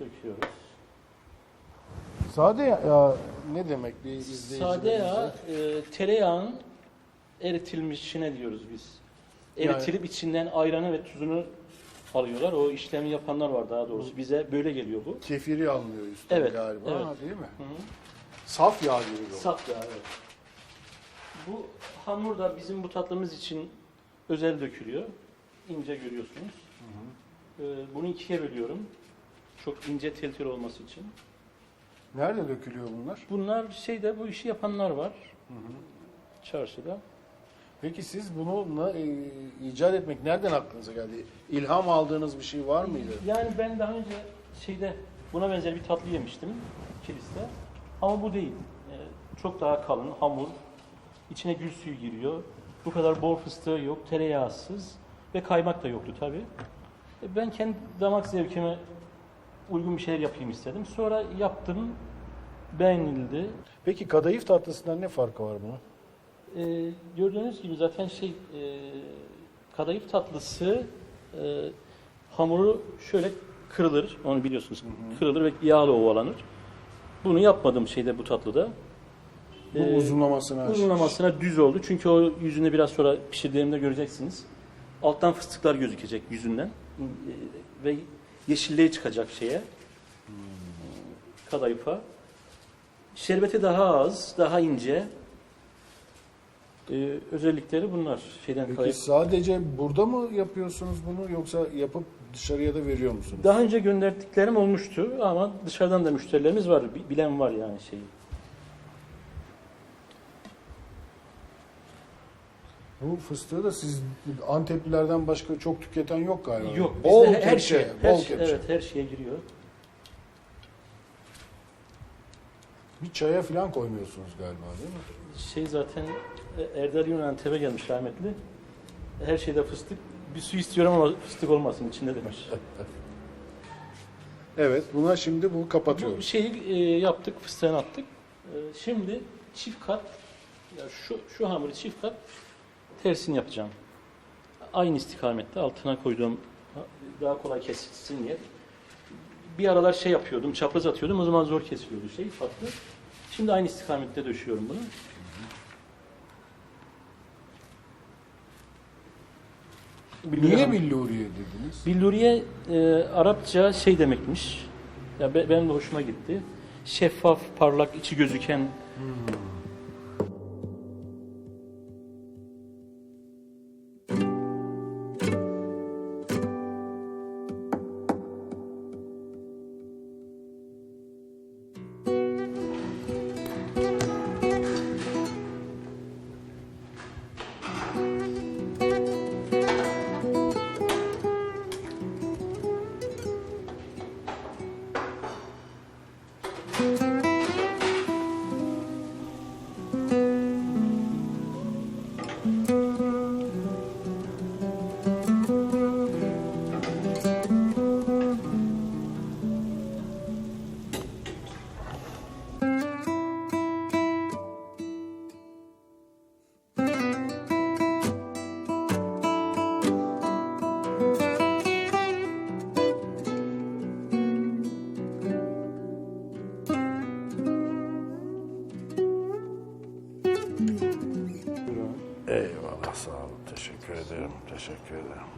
Döküyoruz. Sade ya ne demek bir izleyicilerimize? Sade yağ, e, tereyağın eritilmişine diyoruz biz. Eritilip içinden ayranı ve tuzunu alıyorlar. O işlemi yapanlar var daha doğrusu. Bize böyle geliyor bu. Kefiri alınıyor üstüne Evet, galiba evet. ha, değil mi? Hı hı. Saf yağ gibi bu. Saf yağ evet. Bu hamur da bizim bu tatlımız için özel dökülüyor. İnce görüyorsunuz. Ee, bunu ikiye bölüyorum. Çok ince tel tel olması için. Nerede dökülüyor bunlar? Bunlar şeyde bu işi yapanlar var. Çarşıda. Peki siz bunu e, icat etmek nereden aklınıza geldi? İlham aldığınız bir şey var mıydı? Yani ben daha önce şeyde buna benzer bir tatlı yemiştim kiliste. Ama bu değil. Ee, çok daha kalın, hamur. İçine gül suyu giriyor. Bu kadar bol fıstığı yok, tereyağsız ve kaymak da yoktu tabi. Ben kendi damak zevkime uygun bir şeyler yapayım istedim. Sonra yaptım, beğenildi. Peki kadayıf tatlısından ne farkı var bunun? Ee, gördüğünüz gibi zaten şey e, kadayıf tatlısı e, hamuru şöyle kırılır. Onu biliyorsunuz. Kırılır ve yağla ovalanır. Bunu yapmadım şeyde bu tatlıda. Bu Ee, uzunlamasına. Uzunlamasına düz oldu. Çünkü o yüzünde biraz sonra pişirdiğimde göreceksiniz. Alttan fıstıklar gözükecek yüzünden. Ee, Ve yeşilliğe çıkacak şeye. Kadayıfa. Şerbeti daha az, daha ince. Ee, özellikleri bunlar. Şeyden Peki kadayıf. sadece burada mı yapıyorsunuz bunu yoksa yapıp dışarıya da veriyor musunuz? Daha önce gönderdiklerim olmuştu ama dışarıdan da müşterilerimiz var. Bi- Bilen var yani şeyi. Bu fıstığı da siz Anteplilerden başka çok tüketen yok galiba. Yok. Bol bizde her kepçe, şey, her bol şey, kepçe. evet her şeye giriyor. Bir çaya falan koymuyorsunuz galiba değil mi? Şey zaten e, Erdal Yunan Antep'e gelmiş rahmetli. Her şeyde fıstık. Bir su istiyorum ama fıstık olmasın içinde demiş. Evet, buna şimdi bu Bu kapatıyoruz. şeyi e, yaptık, fıstığını attık. E, şimdi çift kat, ya şu, şu hamuru çift kat tersini yapacağım. Aynı istikamette altına koyduğum daha kolay kesilsin diye. Bir aralar şey yapıyordum, çapraz atıyordum. O zaman zor kesiliyordu şey farklı. Şimdi aynı istikamette döşüyorum bunu. Niye billuriye dediniz? Billuriye e, Arapça şey demekmiş. Ya be- benim de hoşuma gitti. Şeffaf, parlak, içi gözüken Eyvallah sağ olun. Teşekkür ederim. Teşekkür ederim.